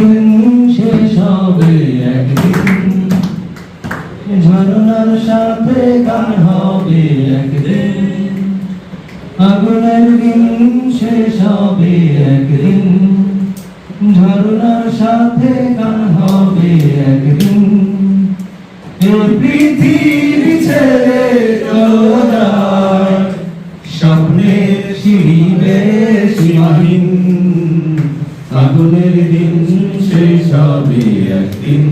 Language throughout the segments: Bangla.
দিন শেষ হবে একদিন। ঝরনার সাথে গান হবে একদিন। আগুনের দিন শেষ হবে একদিন। ঝরনার সাথে গান হবে একদিন। পৃথিবী ছেড়ে স্বপ্নের সিঁড়ি সীমাহীন আগুনের দিন একদিন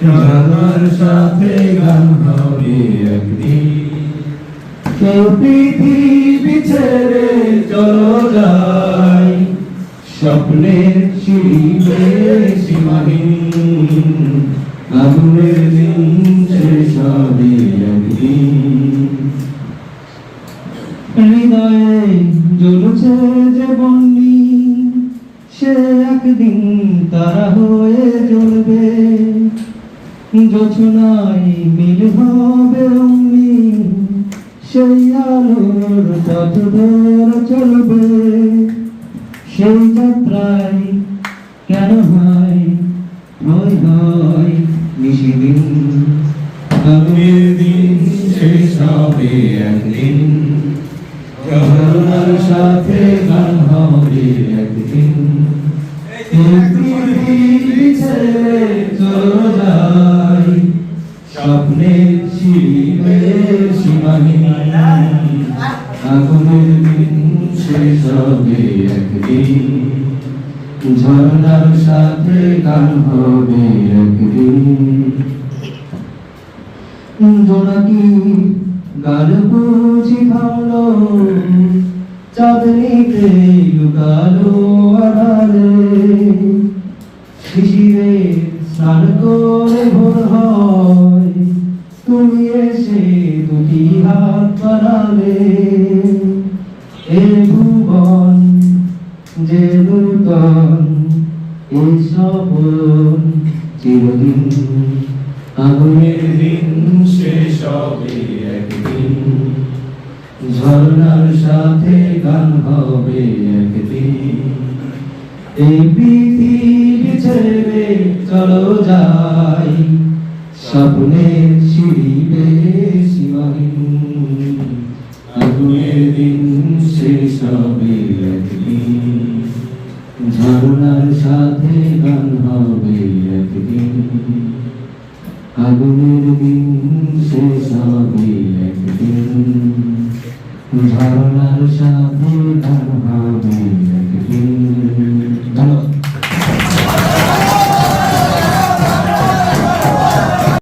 ঝরনার সাথে গান হবে একদিন কেউ পৃথিবী ছেড়ে চলো যাই স্বপ্নের সিঁড়ি সীমাহীন আগুনের দিন শেষ হবে একদিন হৃদয়ে জ্বলছে যে বন্যি সে একদিন, তারা হয়ে জ্বলবে যোছনায় মিল হবে অমনি, সেই আলোর পথ ধরে চলবে। সেই যাত্রায় কেন হয় হয় হয় নিশিদিন? আগুনের দিন শেষ হবে একদিন। করুণার ঝর্ণার সাথে গান হবে একদিন। জোনাকি গান বুঝি থামলো চাঁদনিতে লুকালো আধারে। শিশিরে স্নান করে ভোর হয়। তুমি এসে দুটি হাত বাড়ালে। এ ভুবন যে এই সপন চিরদিন। আগুনের দিন শেষ হবে একদিন। ঝর্ণার সাথে গান হবে একদিন। এই পৃথিবী ছেড়ে চলো যাই। স্বপ্নের সিঁড়ি বেয়ে সীমাহীন। আগুনের দিন শেষ হবে একদিন। ঝর্ণার সাথে গান হবে একদিন। আগুনের দিন শেষ হবে একদিন। ঝর্ণার সাথে গান হবে